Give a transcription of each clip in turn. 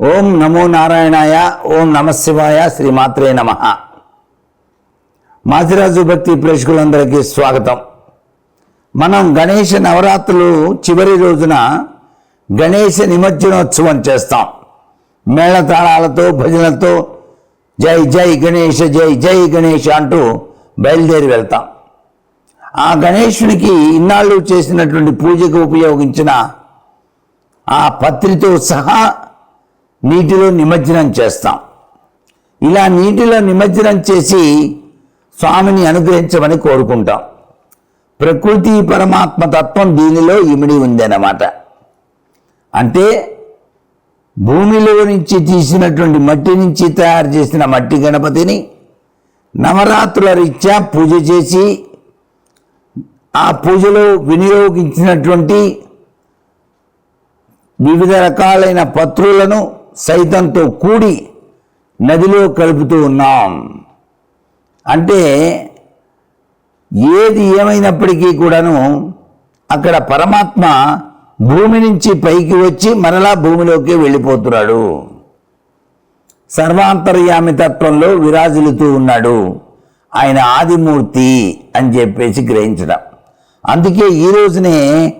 ఓం నమో నారాయణాయ ఓం నమశివాయ శ్రీమాత్రే నమ. మాసిరాజు భక్తి ప్రేక్షకులందరికీ స్వాగతం. మనం గణేష నవరాత్రులు చివరి రోజున గణేష నిమజ్జనోత్సవం చేస్తాం. మేళతాళాలతో భజనలతో జై జై గణేష జై జై గణేష అంటూ బయలుదేరి వెళ్తాం. ఆ గణేశునికి ఇన్నాళ్ళు చేసినటువంటి పూజకు ఉపయోగించిన ఆ పత్రితో సహా నీటిలో నిమజ్జనం చేస్తాం. ఇలా నీటిలో నిమజ్జనం చేసి స్వామిని అనుగ్రహించమని కోరుకుంటాం. ప్రకృతి పరమాత్మ తత్వం దీనిలో ఇమిడి ఉందన్నమాట. అంటే భూమిలో నుంచి తీసినటువంటి మట్టి నుంచి తయారు చేసిన మట్టి గణపతిని నవరాత్రుల రీత్యా పూజ చేసి ఆ పూజలో వినియోగించినటువంటి వివిధ రకాలైన పత్రులను సైతంతో కూడి నదిలో కలుపుతూ ఉన్నాం. అంటే ఏది ఏమైనప్పటికీ కూడాను అక్కడ పరమాత్మ భూమి నుంచి పైకి వచ్చి మరలా భూమిలోకి వెళ్ళిపోతున్నాడు. సర్వాంతర్యామి తత్వంలో విరాజిల్లుతూ ఉన్నాడు. ఆయన ఆదిమూర్తి అని చెప్పేసి గ్రహించడం. అందుకే ఈ రోజునే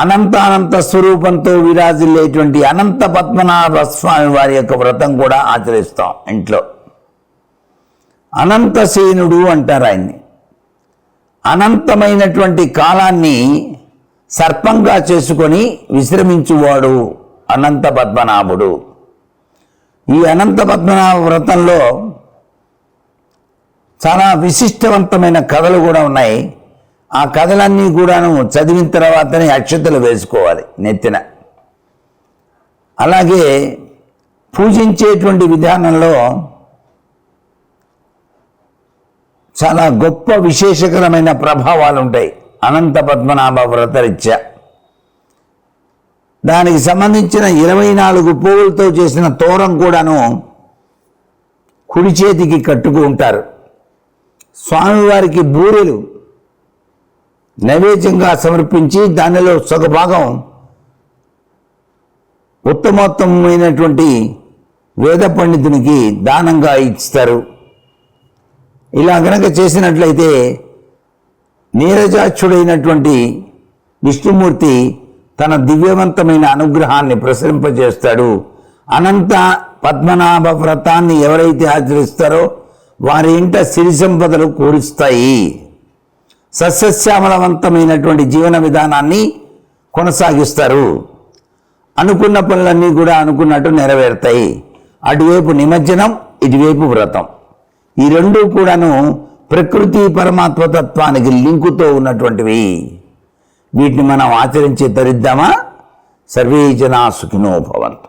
అనంతానంత స్వరూపంతో విరాజిల్లేటువంటి అనంత పద్మనాభ స్వామి వారి యొక్క వ్రతం కూడా ఆచరిస్తాం ఇంట్లో. అనంతసేనుడు అంటారు ఆయన్ని. అనంతమైనటువంటి కాలాన్ని సర్పంగా చేసుకొని విశ్రమించువాడు అనంత పద్మనాభుడు. ఈ అనంత పద్మనాభ వ్రతంలో చాలా విశిష్టవంతమైన కథలు కూడా ఉన్నాయి. ఆ కథలన్నీ కూడాను చదివిన తర్వాతనే అక్షతలు వేసుకోవాలి నెత్తిన. అలాగే పూజించేటువంటి విధానంలో చాలా గొప్ప విశేషకరమైన ప్రభావాలు ఉంటాయి అనంత పద్మనాభ వ్రతరీత్యా దానికి సంబంధించిన ఇరవై నాలుగు పువ్వులతో చేసిన తోరం కూడాను కుడి చేతికి కట్టుకు ఉంటారు స్వామివారికి బూరెలు నైవేద్యంగా సమర్పించి దానిలో సగభాగం ఉత్తమోత్తమైనటువంటి వేద పండితునికి దానంగా ఇస్తారు. ఇలా గనక చేసినట్లయితే నీరజాక్షుడైనటువంటి విష్ణుమూర్తి తన దివ్యవంతమైన అనుగ్రహాన్ని ప్రసరింపజేస్తాడు. అనంత పద్మనాభ వ్రతాన్ని ఎవరైతే ఆచరిస్తారో వారి ఇంట సిరి సంపదలు కూరుస్తాయి. సస్యశ్యామలవంతమైనటువంటి జీవన విధానాన్ని కొనసాగిస్తారు. అనుకున్న పనులన్నీ కూడా అనుకున్నట్టు నెరవేరుతాయి. అటువైపు నిమజ్జనం ఇటువైపు వ్రతం. ఈ రెండూ కూడాను ప్రకృతి పరమాత్మ తత్వానికి లింకుతో ఉన్నటువంటివి. వీటిని మనం ఆచరించి తరిద్దామా? సర్వే జనా సుఖినో భవంతు.